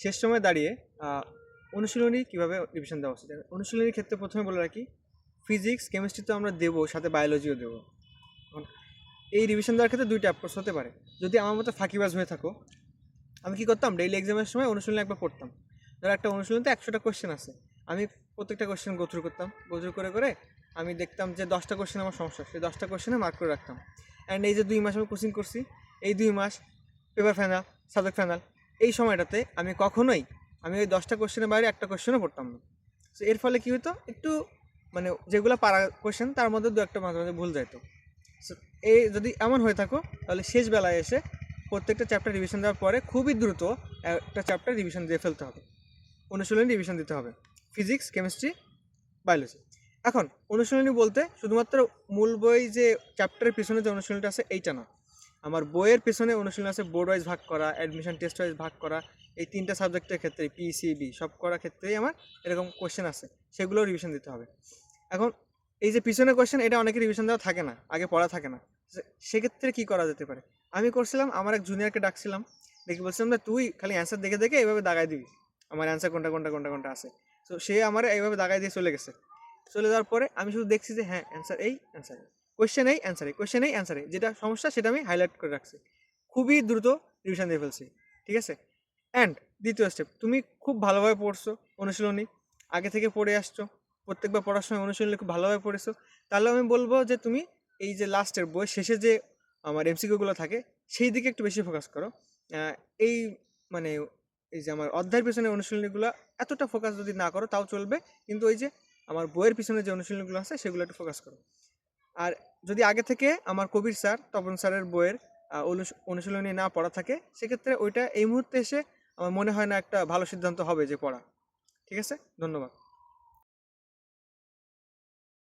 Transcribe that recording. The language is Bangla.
শেষ সময় দাঁড়িয়ে অনুশীলনী কীভাবে রিভিশন দেওয়া উচিত? অনুশীলনীর ক্ষেত্রে প্রথমে বলে রাখি ফিজিক্স কেমিস্ট্রি তো আমরা দেবো, সাথে বায়োলজিও দেবো। এই রিভিশন দেওয়ার ক্ষেত্রে দুইটা অ্যাপ্রোচ হতে পারে। যদি আমার মতো ফাঁকিবাজ হয়ে থাকো, আমি কি করতাম? ডেইলি এক্সামের সময় অনুশীলনী একবার পড়তাম। ধরো একটা অনুশীলনীতে একশোটা কোশ্চেন আছে। আমি প্রত্যেকটা কোশ্চেন গোথ্রু করতাম। গোথ্রু করে করে আমি দেখতাম যে দশটা কোশ্চেন আমার সমস্যা। সেই দশটা কোশ্চেনে মার্ক করে রাখতাম। অ্যান্ড এই যে দুই মাস আমি কোচিং করছি, এই দুই মাস পেপার ফাইনাল সাবজেক্ট ফাইনাল এই সময়টাতে আমি কখনোই, আমি ওই দশটা কোশ্চেনের বাইরে একটা কোশ্চেনও পড়তাম না। সো এর ফলে কী হতো একটু মানে যেগুলো পারা কোশ্চেন তার মধ্যে দু একটা মাঝে মাঝে ভুল যাইতো। সো এই যদি এমন হয়ে থাকো, তাহলে শেষ বেলায় এসে প্রত্যেকটা চ্যাপ্টার রিভিশন দেওয়ার পরে খুবই দ্রুত একটা চ্যাপ্টার রিভিশন দিয়ে ফেলতে হবে। অনুশীলনী রিভিশন দিতে হবে। ফিজিক্স কেমিস্ট্রি বায়োলজি এখন, অনুশীলনী বলতে শুধুমাত্র মূল বই যে চ্যাপ্টারের পিছনে যে অনুশীলনীটা আছে, এইটা না। আমার বইয়ের পেছনে অনুশীলন আছে বোর্ড ওয়াইজ ভাগ করা অ্যাডমিশন টেস্ট ওয়াইজ ভাগ করা, এই তিনটা সাবজেক্টের ক্ষেত্রে পিসিবি সব করার ক্ষেত্রেই আমার এরকম কোশ্চেন আছে, সেগুলোও রিভিশন দিতে হবে। এখন এই যে পিছনে কোয়েশ্চেন এটা অনেকে রিভিশন দেওয়া থাকে না, আগে পড়া থাকে না। সেক্ষেত্রে কী করা যেতে পারে? আমি করছিলাম, আমার এক জুনিয়রকে ডাকছিলাম, দেখি বলছিলাম, না, তুই খালি অ্যান্সার দেখে দেখে এইভাবে দাগাই দিবি। আমার অ্যান্সার কোনটা কোনটা কোনটা কোনটা আছে? তো সে আমার এইভাবে দাগাই দিয়ে চলে গেছে। চলে যাওয়ার পরে আমি শুধু দেখছি যে হ্যাঁ অ্যান্সার এই অ্যান্সার কোয়েশ্চেন এই অ্যান্সার এই কোয়েশ্চেন এই অ্যান্সার যেটা সমস্যা, সেটা আমি হাইলাইট করে রাখছি। খুবই দ্রুত রিভিশন দিয়ে ফেলছি। ঠিক আছে? অ্যান্ড দ্বিতীয় স্টেপ তুমি খুব ভালোভাবে পড়ছো অনুশীলনী। আগে থেকে পড়ে আসছো। প্রত্যেকবার পড়ার সময় অনুশীলনী খুব ভালোভাবে পড়েছো। তাহলে আমি বলব যে তুমি এই যে লাস্টের বই, শেষে যে আমার এমসিকিউগুলো থাকে, সেই দিকে একটু বেশি ফোকাস করো। এই মানে এই যে আমার অধ্যায়ের পিছনে অনুশীলনীগুলো এতটা ফোকাস যদি না করো, তাও চলবে। কিন্তু ওই যে আমার বইয়ের পিছনে যে অনুশীলনীগুলো আছে, সেগুলো একটু ফোকাস করো। আর যদি আগে থেকে আমার কবির স্যার, তপন স্যারের বইয়ের অনুশীলনী না পড়া থাকে, সেক্ষেত্রে ওইটা এই মুহূর্তে এসে আমার মনে হয় না একটা ভালো সিদ্ধান্ত হবে যে পড়া। ঠিক আছে? ধন্যবাদ।